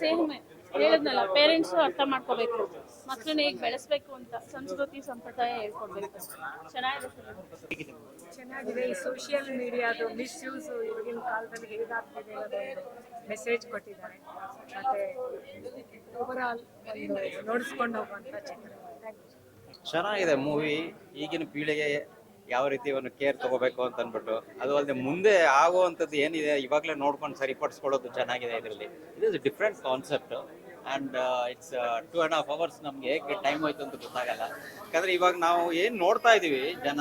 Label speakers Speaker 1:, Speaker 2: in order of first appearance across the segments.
Speaker 1: Same ಹೇಳಿದ್ನಲ್ಲ parents ಅರ್ಥ ಮಾಡ್ಕೋಬೇಕು. ಮಕ್ಕಳನ್ನ ಹೇಗೆ ಬೆಳೆಸ್ಬೇಕು ಅಂತ ಸಂಸ್ಕೃತಿ ಸಂಪ್ರದಾಯ ಹೇಳ್ಕೊಡ್ಬೇಕು. ಚೆನ್ನಾಗಿದೆ
Speaker 2: ಚೆನ್ನಾಗಿದೆ. ಈ ಸೋಷಿಯಲ್ ಮೀಡಿಯಾದು ಮಿಸ್ಯೂಸ್ ಇವಾಗಿನ ಕಾಲದಲ್ಲಿ ಹೇಗಾಗ್ತಿದೆ ಅನ್ನೋದು ಮೆಸೇಜ್ ಕೊಟ್ಟಿದ್ದಾರೆ. ಮತ್ತೆ ಓವರ್ ಆಲ್ ನೋಡಿಸ್ಕೊಂಡು ಹೋಗುವಂತ ಚಿತ್ರ ಥ್ಯಾಂಕ್ ಯು
Speaker 3: ಚೆನ್ನಾಗಿದೆ ಮೂವಿ ಈಗಿನ ಪೀಳಿಗೆ ಯಾವ ರೀತಿ ಒಂದು ಕೇರ್ ತಗೋಬೇಕು ಅಂತ ಅಂದ್ಬಿಟ್ಟು, ಅದು ಅಲ್ಲದೆ ಮುಂದೆ ಆಗುವಂಥದ್ದು ಏನಿದೆ, ಇವಾಗಲೇ ನೋಡ್ಕೊಂಡು ಸರಿಪಡಿಸ್ಕೊಳ್ಳೋದು ಚೆನ್ನಾಗಿದೆ ಇದರಲ್ಲಿ. It is different concept and it's two and half hours ನಮಗೆ ಹೇಗೆ ಟೈಮ್ ಹೋಯ್ತು ಅಂತ ಗೊತ್ತಾಗಲ್ಲ. ಯಾಕಂದ್ರೆ ಇವಾಗ ನಾವು ಏನು ನೋಡ್ತಾ ಇದೀವಿ ಜನ,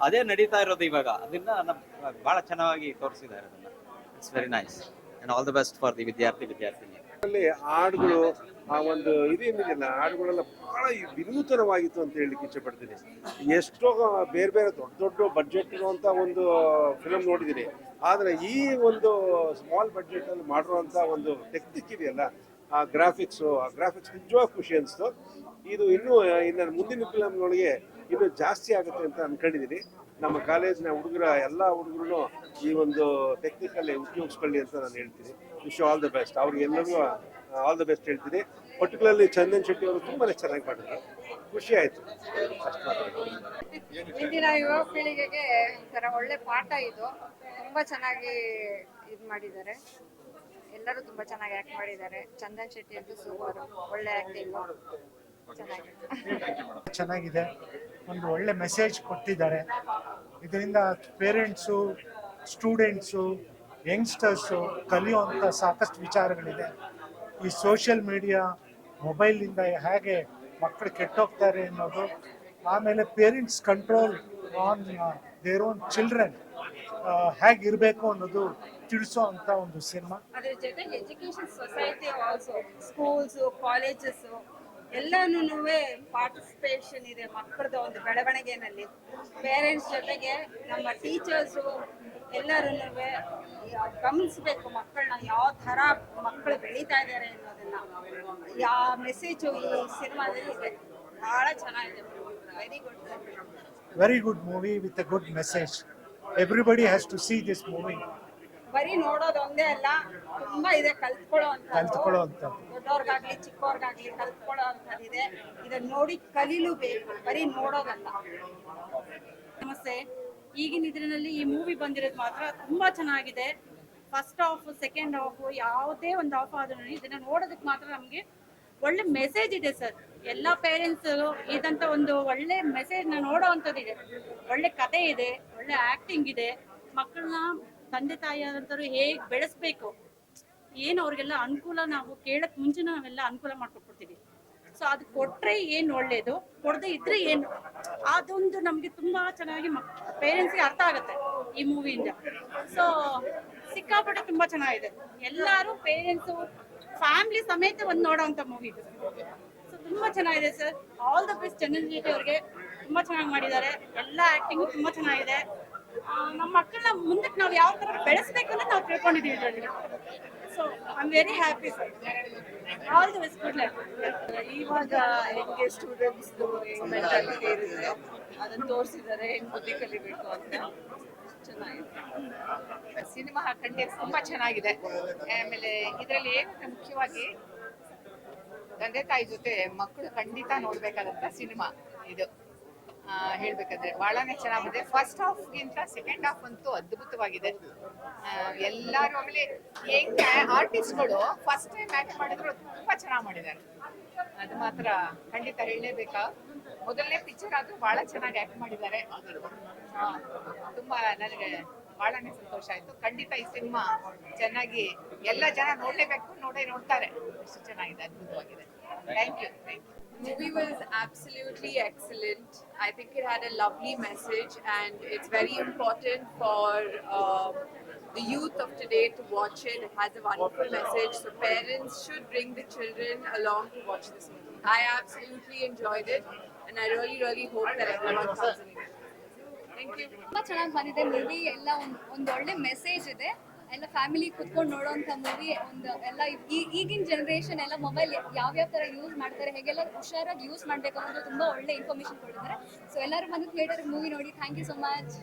Speaker 3: ಅದೇ ನಡೀತಾ ಇರೋದು ಇವಾಗ. ಅದನ್ನ ನಮ್- ಬಹಳ ಚೆನ್ನಾಗಿ ತೋರಿಸಿದ್ದಾರೆ ಅದನ್ನ. It's very nice and all the best for the ವಿದ್ಯಾರ್ಥಿ, ವಿದ್ಯಾರ್ಥಿನಿ.
Speaker 4: ಅಲ್ಲಿ ಹಾಡುಗಳು ಆ ಒಂದು ಇದೇನಿದೆಯಲ್ಲ ಹಾಡುಗಳೆಲ್ಲ ಬಹಳ ವಿನೂತನವಾಗಿತ್ತು ಅಂತ ಹೇಳಲಿಕ್ಕೆ ಇಚ್ಛೆ ಪಡ್ತೀನಿ. ಎಷ್ಟೋ ಬೇರೆ ಬೇರೆ ದೊಡ್ಡ ದೊಡ್ಡ ಬಡ್ಜೆಟ್ ಇರುವಂತ ಒಂದು ಫಿಲಮ್ ನೋಡಿದ್ದೀನಿ. ಆದ್ರೆ ಈ ಒಂದು ಸ್ಮಾಲ್ ಬಡ್ಜೆಟ್ ಅಲ್ಲಿ ಮಾಡಿರುವಂತ ಒಂದು ಟೆಕ್ನಿಕ್ ಇದೆಯಲ್ಲ, ಆ ಗ್ರಾಫಿಕ್ಸ್ ಆ ಗ್ರಾಫಿಕ್ಸ್ ನಿಜವಾಗ ಖುಷಿ ಅನಿಸ್ತು. ಇದು ಇನ್ನೂ, ಇನ್ನು ಮುಂದಿನ ಫಿಲಮ್ಗಳಿಗೆ ಇನ್ನೂ ಜಾಸ್ತಿ ಆಗುತ್ತೆ ಅಂತ ಅನ್ಕೊಂಡಿದ್ದೀನಿ ನಮ್ಮ ಕಾಲೇಜಿನ ಹುಡುಗರ ಎಲ್ಲ ಹುಡುಗರು ಈ ಒಂದು ಟೆಕ್ನಿಕಲ್ಲಿ ಉಪಯೋಗಿಸ್ಕೊಳ್ಳಿ ಅಂತ ನಾನು ಹೇಳ್ತೀನಿ. ವಿಶ್ ಆಲ್ ದ ಬೆಸ್ಟ್ ಅವ್ರಿಗೆ ಎಲ್ಲರಿಗೂ ಆಲ್ ದ ಬೆಸ್ಟ್ ಹೇಳ್ತೀನಿ. ಪರ್ಟಿಕ್ಯುಲರ್ಲಿ ಚಂದನ್ ಶೆಟ್ಟಿ ಅವರು ತುಂಬಾ ಚೆನ್ನಾಗಿ ಮಾಡಿದ್ರು. ಖುಷಿ ಆಯ್ತು.
Speaker 5: ಇಂದಿನ ಯುವ ಪೀಳಿಗೆಗೆ ಒಂಥರ ಒಳ್ಳೆ ಪಾಠ ಇದು. ತುಂಬಾ ಚೆನ್ನಾಗಿ ಇದು ಮಾಡಿದ್ದಾರೆ. ಎಲ್ಲರೂ ತುಂಬಾ ಚೆನ್ನಾಗಿ ಆಕ್ಟ್ ಮಾಡಿದ್ದಾರೆ. ಚಂದನ್ ಶೆಟ್ಟಿ ಅಂತೂ ಸೂಪರ್ ಒಳ್ಳೆ ಆಕ್ಟಿಂಗ್ ಚೆನ್ನಾಗಿದೆ.
Speaker 6: ಚೆನ್ನಾಗಿದೆ. ಒಂದು ಒಳ್ಳೆ ಮೆಸೇಜ್ ಕೊಟ್ಟಿದ್ದಾರೆ. ಇದರಿಂದ ಪೇರೆಂಟ್ಸು ಸ್ಟೂಡೆಂಟ್ಸು ಯಂಗ್ಸ್ಟರ್ಸು ಕಲಿಯುವಂಥ ಸಾಕಷ್ಟು ವಿಚಾರಗಳಿದೆ. ಈ ಸೋಷಿಯಲ್ ಮೀಡಿಯಾ ಮೊಬೈಲಿಂದ ಹೇಗೆ ಮಕ್ಕಳು ಕೆಟ್ಟೋಗ್ತಾರೆ ಅನ್ನೋದು, ಆಮೇಲೆ parents control on their own children ಹೇಗಿರಬೇಕು ಅನ್ನೋದು ತಿಳಿಸೋ ಅಂತ ಒಂದು ಸಿನಿಮಾ
Speaker 7: ಎಲ್ಲಾನು ಪಾರ್ಟಿಸಿಪೇಷನ್ ಇದೆ ಮಕ್ಕಳದ ಒಂದು ಬೆಳವಣಿಗೆನಲ್ಲಿ. ಪೇರೆಂಟ್ಸ್ ಜೊತೆಗೆ ನಮ್ಮ ಟೀಚರ್ಸು ಎಲ್ಲರೂ ಗಮನಿಸ್ಬೇಕು ಮಕ್ಕಳನ್ನ ಯಾವ ಥರ ಮಕ್ಕಳು ಬೆಳೀತಾ ಇದ್ದಾರೆ ಅನ್ನೋದನ್ನ. ಯಾವ ಮೆಸೇಜು ಈ ಸಿನಿಮಾದಲ್ಲಿ ಇದೆ. ಬಹಳ ಚೆನ್ನಾಗಿದೆ very good
Speaker 6: very good movie with a good message everybody has to see this movie
Speaker 7: ಬರೀ ನೋಡೋದು ಒಂದೇ ಅಲ್ಲ ತುಂಬಾ ಇದೆ ಕಲ್ತ್ಕೊಳ್ಳೋ
Speaker 6: ಕಲ್ತ್ಕೊಳ್ಳೋ ಅಂಥದ್ದು
Speaker 7: ದೊಡ್ಡವ್ರಿಗಾಗ್ಲಿ ಚಿಕ್ಕವ್ರಿಗಾಗ್ಲಿ ಕಲ್ತ್ಕೊಳ್ಳೋ ಅಂತದಿದೆ ಇದನ್ನ ನೋಡಿ ಕಲೀಲು ಬೇಕು ಬರೀ ನೋಡೋದಲ್ಲ.
Speaker 1: ನಮಸ್ತೆ. ಈಗಿನ ಇದರಲ್ಲಿ ಈ ಮೂವಿ ಬಂದಿರೋದು ಮಾತ್ರ ತುಂಬಾ ಚೆನ್ನಾಗಿದೆ. ಫಸ್ಟ್ ಹಾಫ್ ಸೆಕೆಂಡ್ ಹಾಫ್ ಯಾವುದೇ ಒಂದು ಹಾಫ್ ಆದ್ರೂ ಇದನ್ನ ನೋಡೋದಕ್ಕೆ ಮಾತ್ರ ನಮಗೆ ಒಳ್ಳೆ ಮೆಸೇಜ್ ಇದೆ ಸರ್ ಎಲ್ಲ ಪೇರೆಂಟ್ಸ್ ಇದಂತ ಒಂದು ಒಳ್ಳೆ ಮೆಸೇಜ್ನ ನೋಡೋ ಅಂಥದ್ದಿದೆ. ಒಳ್ಳೆ ಕತೆ ಇದೆ ಒಳ್ಳೆ ಆಕ್ಟಿಂಗ್ ಇದೆ. ಮಕ್ಕಳನ್ನ ತಂದೆ ತಾಯಿಯಾದಂಥವ್ರು ಹೇಗೆ ಬೆಳೆಸ್ಬೇಕು? ಏನು ಅವ್ರಿಗೆಲ್ಲ ಅನುಕೂಲ ನಾವು ಕೇಳಕ್ ಮುಂಚೆ ನಾವೆಲ್ಲ ಅನುಕೂಲ ಮಾಡ್ಕೊಟ್ಬಿಡ್ತೀವಿ. ಸೊ ಅದು ಕೊಟ್ರೆ ಏನು ಒಳ್ಳೇದು? ಕೊಡದೆ ಇದ್ರೆ ಏನು? ಅದೊಂದು ನಮಗೆ ತುಂಬಾ ಚೆನ್ನಾಗಿ ಪೇರೆಂಟ್ಸ್ಗೆ ಅರ್ಥ ಆಗುತ್ತೆ ಈ ಮೂವಿಯಿಂದ ಸೊ ಸಿಕ್ಕಾಪಟ್ಟೆ ತುಂಬಾ ಚೆನ್ನಾಗಿದೆ. ಎಲ್ಲರೂ ಪೇರೆಂಟ್ಸು ಫ್ಯಾಮಿಲಿ ಸಮೇತ ಒಂದು ನೋಡೋವಂಥ ಮೂವಿ ಇದು. ಸೊ ತುಂಬಾ ಚೆನ್ನಾಗಿದೆ ಸರ್ ಆಲ್ ದ ಬೆಸ್ಟ್ ಜೇಟಿ ಅವ್ರಿಗೆ. ತುಂಬಾ ಚೆನ್ನಾಗಿ ಮಾಡಿದ್ದಾರೆ. ಎಲ್ಲ ಆಕ್ಟಿಂಗು ತುಂಬಾ ಚೆನ್ನಾಗಿದೆ. ನಮ್ಮ ಮಕ್ಕಳನ್ನ ಮುಂದಕ್ಕೆ ನಾವು ಯಾವ ತರ ಬೆಳೆಸಬೇಕು ಅಂತ ನಾವು ತಿಳ್ಕೊಂಡಿದ್ದೀವಿ ಇದರಲ್ಲಿ. So I am very happy all good luck
Speaker 8: ಇವಾಗ ಹೆಂಗೆ ಸ್ಟೂಡೆಂಟ್ಸ್ ಮೆಂಟಾಲಿಟಿ ಇರುತ್ತೆ ಅದನ್ನ ತೋರಿಸಿದ್ದಾರೆ ಹೆಂಗ್ ಬುದ್ಧಿ ಕಲಿಬೇಕು ಅಂತ. ಚೆನ್ನಾಗಿದೆ.
Speaker 5: ಸಿನಿಮಾ ಕಂಟೆಂಟ್ ತುಂಬಾ ಚೆನ್ನಾಗಿದೆ. ಆಮೇಲೆ ಇದರಲ್ಲಿ ಏನಂದ್ರೆ ಮುಖ್ಯವಾಗಿ ತಂದೆ ತಾಯಿ ಜೊತೆ ಮಕ್ಕಳು ಖಂಡಿತ ನೋಡ್ಬೇಕಾದಂತ ಸಿನಿಮಾ ಇದು. ಹೇಳ್ಬೇಕಂದ್ರೆ ಬಹಳನೇ ಚೆನ್ನಾಗಿದೆ ಫಸ್ಟ್ ಹಾಫ್ ಗಿಂತ ಸೆಕೆಂಡ್ ಹಾಫ್ ಅಂತೂ ಅದ್ಭುತವಾಗಿದೆ. ಎಲ್ಲರೂ ಆಮೇಲೆ ಹೆಂಗೆ ಆರ್ಟಿಸ್ಟ್ಗಳು ಫಸ್ಟ್ ಟೈಮ್ ಆಕ್ಟ್ ಮಾಡಿದ್ರು ತುಂಬಾ ಚೆನ್ನಾಗಿ ಮಾಡಿದ್ದಾರೆ. ಅದು ಮಾತ್ರ ಖಂಡಿತ ಹೇಳಲೇಬೇಕಾ? ಮೊದಲನೇ ಪಿಕ್ಚರ್ ಆದ್ರೂ ಬಹಳ ಚೆನ್ನಾಗಿ ಆಕ್ಟ್ ಮಾಡಿದ್ದಾರೆ. ತುಂಬಾ ನನಗೆ ಬಹಳನೇ ಸಂತೋಷ ಆಯ್ತು. ಖಂಡಿತ ಈ ಸಿನಿಮಾ ಚೆನ್ನಾಗಿ ಎಲ್ಲ ಜನ ನೋಡ್ಲೇಬೇಕು, ನೋಡೇ ನೋಡ್ತಾರೆ. ಅಷ್ಟು ಚೆನ್ನಾಗಿದೆ, ಅದ್ಭುತವಾಗಿದೆ. Thank you thank you
Speaker 8: movie was absolutely excellent. I think it had a lovely message, and it's very important for um, the youth of today to watch it. It has a wonderful message, so parents should bring the children along to watch this movie. I absolutely enjoyed it, and I really, really hope that everyone comes and enjoys it. Thank you.
Speaker 9: ತುಂಬಾ ಚೆನ್ನಾಗಿ ಬಂದಿದೆ movie ಎಲ್ಲ ಒಂದು ಒಂದು ಒಳ್ಳೆ message ಇದೆ ಎಲ್ಲ family ಕುತ್ಕೊಂಡು ನೋಡೋಂಥ ಮೂವಿ ಒಂದು ಎಲ್ಲ ಈಗಿನ ಜನರೇಷನ್ ಎಲ್ಲ ಮೊಬೈಲ್ ಯಾವ್ಯಾವ ತರ ಯೂಸ್ ಮಾಡ್ತಾರೆ, ಹೇಗೆಲ್ಲ ಹುಷಾರಾಗಿ ಯೂಸ್ ಮಾಡಬೇಕು ಅನ್ನೋದು ತುಂಬಾ ಒಳ್ಳೆ ಇನ್ಫಾರ್ಮೇಶನ್ ಕೊಟ್ಟಿದ್ದಾರೆ. ಸೊ ಎಲ್ಲರೂ ಬಂದು ಥಿಯೇಟರ್ ಮೂವಿ ನೋಡಿ. Thank you so much